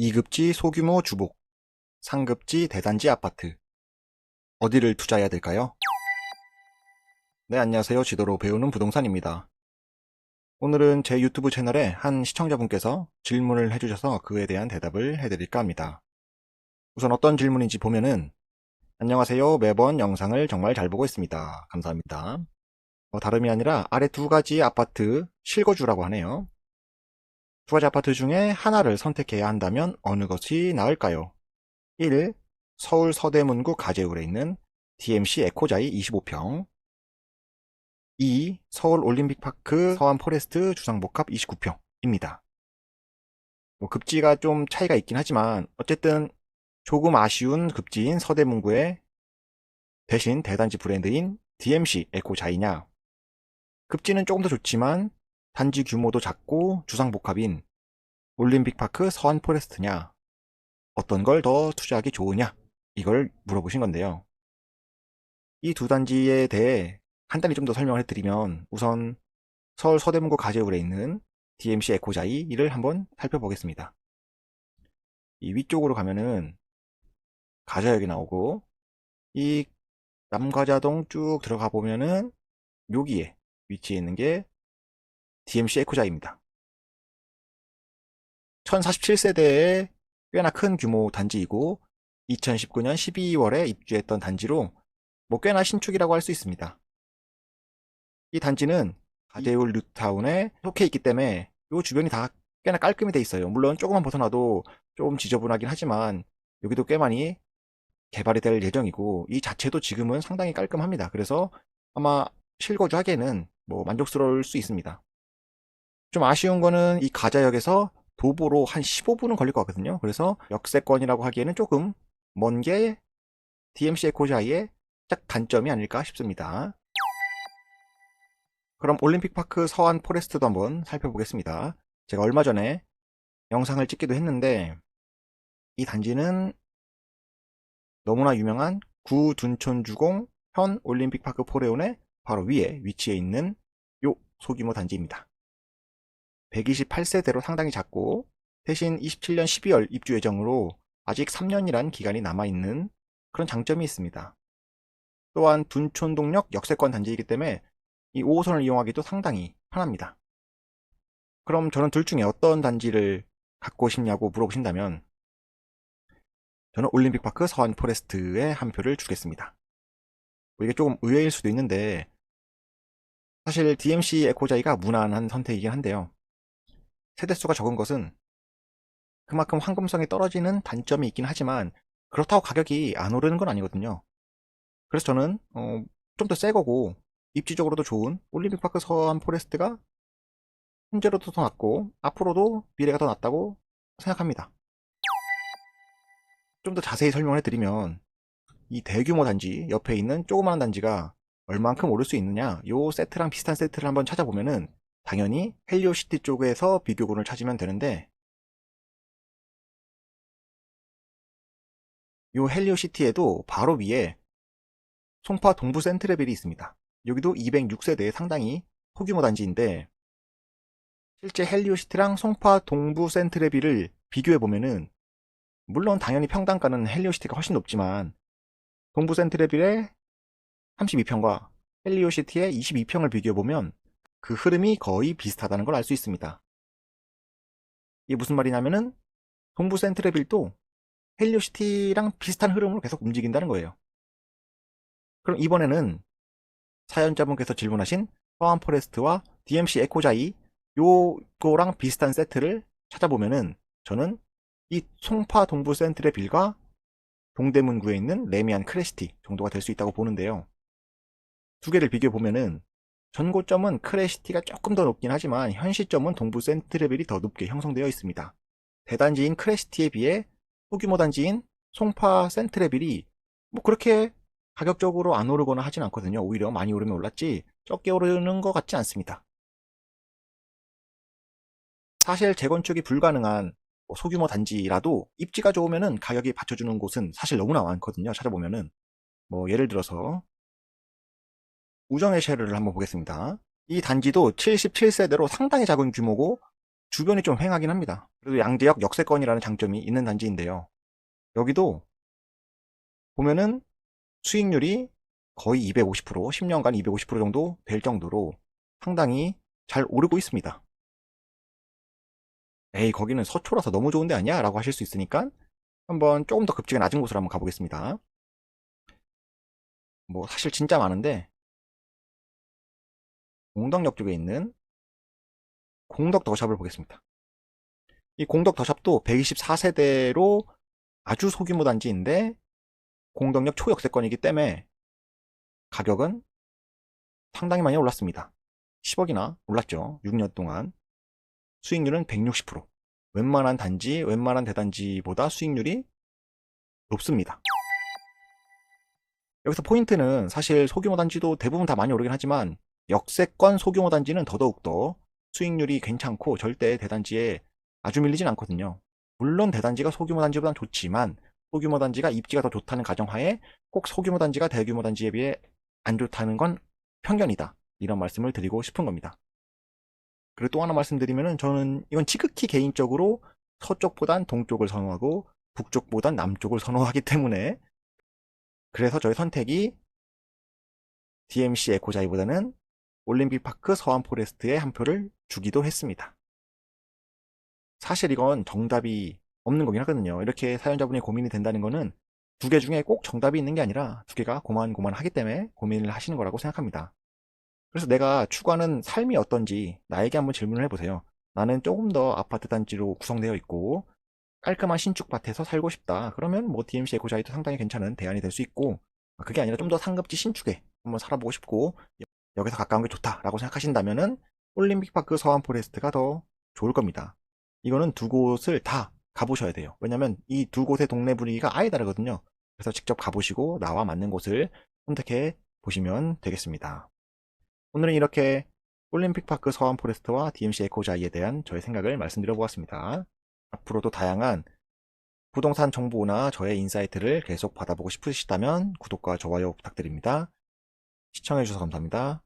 2급지 소규모 주복, 상급지 대단지 아파트. 어디를 투자해야 될까요? 네, 안녕하세요. 지도로 배우는 부동산입니다. 오늘은 제 유튜브 채널에 한 시청자분께서 질문을 해주셔서 그에 대한 대답을 해드릴까 합니다. 우선 어떤 질문인지 보면은 안녕하세요. 매번 영상을 정말 잘 보고 있습니다. 감사합니다. 어, 다름이 아니라 아래 두 가지 아파트 실거주라고 하네요. 두 가지 아파트 중에 하나를 선택해야 한다면 어느 것이 나을까요? 1. 서울 서대문구 가재울에 있는 DMC 에코자이 25평 2. 서울 올림픽파크 서안 포레스트 주상복합 29평입니다. 뭐 급지가 좀 차이가 있긴 하지만 어쨌든 조금 아쉬운 급지인 서대문구에 대신 대단지 브랜드인 DMC 에코자이냐 급지는 조금 더 좋지만 단지 규모도 작고 주상복합인 올림픽파크 서안 포레스트냐 어떤 걸 더 투자하기 좋으냐 이걸 물어보신 건데요. 이 두 단지에 대해 간단히 좀 더 설명을 해드리면 우선 서울 서대문구 가재울에 있는 DMC 에코자이를 한번 살펴보겠습니다. 이 위쪽으로 가면은 가자역이 나오고 이 남가자동 쭉 들어가 보면은 여기에 위치해 있는 게 DMC 에코자이입니다. 1047세대의 꽤나 큰 규모 단지이고 2019년 12월에 입주했던 단지로 뭐 꽤나 신축이라고 할 수 있습니다. 이 단지는 가재울 뉴타운에 속해 있기 때문에 이 주변이 다 꽤나 깔끔히 돼 있어요. 물론 조금만 벗어나도 좀 지저분하긴 하지만 여기도 꽤 많이 개발이 될 예정이고 이 자체도 지금은 상당히 깔끔합니다. 그래서 아마 실거주하기에는 뭐 만족스러울 수 있습니다. 좀 아쉬운 거는 이 가자역에서 도보로 한 15분은 걸릴 것 같거든요. 그래서 역세권이라고 하기에는 조금 먼 게 DMC 에코자이의 딱 단점이 아닐까 싶습니다. 그럼 올림픽파크 서안 포레스트도 한번 살펴보겠습니다. 제가 얼마 전에 영상을 찍기도 했는데 이 단지는 너무나 유명한 구둔촌주공 현 올림픽파크 포레온의 바로 위에 위치해 있는 요 소규모 단지입니다. 128세대로 상당히 작고 대신 27년 12월 입주 예정으로 아직 3년이란 기간이 남아있는 그런 장점이 있습니다. 또한 둔촌동역 역세권 단지이기 때문에 이 5호선을 이용하기도 상당히 편합니다. 그럼 저는 둘 중에 어떤 단지를 갖고 싶냐고 물어보신다면 저는 올림픽파크 서안 포레스트에 한 표를 주겠습니다. 뭐 이게 조금 의외일 수도 있는데 사실 DMC 에코자이가 무난한 선택이긴 한데요. 세대수가 적은 것은 그만큼 황금성이 떨어지는 단점이 있긴 하지만 그렇다고 가격이 안 오르는 건 아니거든요. 그래서 저는 어, 좀 더 새 거고 입지적으로도 좋은 올림픽파크 서안 포레스트가 현재로도 더 낫고 앞으로도 미래가 더 낫다고 생각합니다. 좀 더 자세히 설명을 해드리면 이 대규모 단지 옆에 있는 조그마한 단지가 얼만큼 오를 수 있느냐 요 세트랑 비슷한 세트를 한번 찾아보면은 당연히 헬리오시티 쪽에서 비교군을 찾으면 되는데 요 헬리오시티에도 바로 위에 송파 동부 센트레빌이 있습니다. 여기도 206세대의 상당히 소규모 단지인데 실제 헬리오시티랑 송파 동부 센트레빌을 비교해 보면은 물론 당연히 평당가는 헬리오시티가 훨씬 높지만 동부 센트레빌의 32평과 헬리오시티의 22평을 비교해 보면 그 흐름이 거의 비슷하다는 걸 알 수 있습니다. 이게 무슨 말이냐면은 동부 센트레빌도 헬리오시티랑 비슷한 흐름으로 계속 움직인다는 거예요. 그럼 이번에는 사연자분께서 질문하신 서안 포레스트와 DMC 에코자이 요거랑 비슷한 세트를 찾아보면은 저는 이 송파 동부 센트레빌과 동대문구에 있는 레미안 크레시티 정도가 될 수 있다고 보는데요. 두 개를 비교해 보면은 전고점은 크레시티가 조금 더 높긴 하지만 현 시점은 동부 센트레빌이 더 높게 형성되어 있습니다. 대단지인 크레시티에 비해 소규모 단지인 송파 센트레빌이 뭐 그렇게 가격적으로 안 오르거나 하진 않거든요. 오히려 많이 오르면 올랐지 적게 오르는 것 같지 않습니다. 사실 재건축이 불가능한 뭐 소규모 단지라도 입지가 좋으면은 가격이 받쳐주는 곳은 사실 너무나 많거든요. 찾아보면은 뭐 예를 들어서 우정의 쉐르를 한번 보겠습니다. 이 단지도 77세대로 상당히 작은 규모고 주변이 좀 횡하긴 합니다. 그래도 양재역 역세권이라는 장점이 있는 단지인데요. 여기도 보면은 수익률이 거의 250%, 10년간 250% 정도 될 정도로 상당히 잘 오르고 있습니다. 에이, 거기는 서초라서 너무 좋은데 아니야? 라고 하실 수 있으니까 한번 조금 더 급지가 낮은 곳으로 한번 가보겠습니다. 뭐, 사실 진짜 많은데, 공덕역 쪽에 있는 공덕 더샵을 보겠습니다. 이 공덕 더샵도 124세대로 아주 소규모 단지인데 공덕역 초역세권이기 때문에 가격은 상당히 많이 올랐습니다. 10억이나 올랐죠. 6년 동안. 수익률은 160%. 웬만한 단지, 웬만한 대단지보다 수익률이 높습니다. 여기서 포인트는 사실 소규모 단지도 대부분 다 많이 오르긴 하지만 역세권 소규모 단지는 더더욱더 수익률이 괜찮고 절대 대단지에 아주 밀리진 않거든요. 물론 대단지가 소규모 단지보단 좋지만 소규모 단지가 입지가 더 좋다는 가정하에 꼭 소규모 단지가 대규모 단지에 비해 안 좋다는 건 편견이다. 이런 말씀을 드리고 싶은 겁니다. 그리고 또 하나 말씀드리면은 저는 이건 지극히 개인적으로 서쪽보단 동쪽을 선호하고 북쪽보단 남쪽을 선호하기 때문에 그래서 저의 선택이 DMC 에코자이보다는 올림픽파크 서안 포레스트에 한 표를 주기도 했습니다. 사실 이건 정답이 없는 거긴 하거든요. 이렇게 사연자분이 고민이 된다는 거는 두 개 중에 꼭 정답이 있는 게 아니라 두 개가 고만고만하기 때문에 고민을 하시는 거라고 생각합니다. 그래서 내가 추구하는 삶이 어떤지 나에게 한번 질문을 해보세요. 나는 조금 더 아파트 단지로 구성되어 있고 깔끔한 신축밭에서 살고 싶다. 그러면 뭐 DMC 에코자이도 상당히 괜찮은 대안이 될 수 있고 그게 아니라 좀 더 상급지 신축에 한번 살아보고 싶고 여기서 가까운 게 좋다라고 생각하신다면은 올림픽파크 서안 포레스트가 더 좋을 겁니다. 이거는 두 곳을 다 가보셔야 돼요. 왜냐면 이 두 곳의 동네 분위기가 아예 다르거든요. 그래서 직접 가보시고 나와 맞는 곳을 선택해 보시면 되겠습니다. 오늘은 이렇게 올림픽파크 서안 포레스트와 DMC 에코자이에 대한 저의 생각을 말씀드려 보았습니다. 앞으로도 다양한 부동산 정보나 저의 인사이트를 계속 받아보고 싶으시다면 구독과 좋아요 부탁드립니다. 시청해주셔서 감사합니다.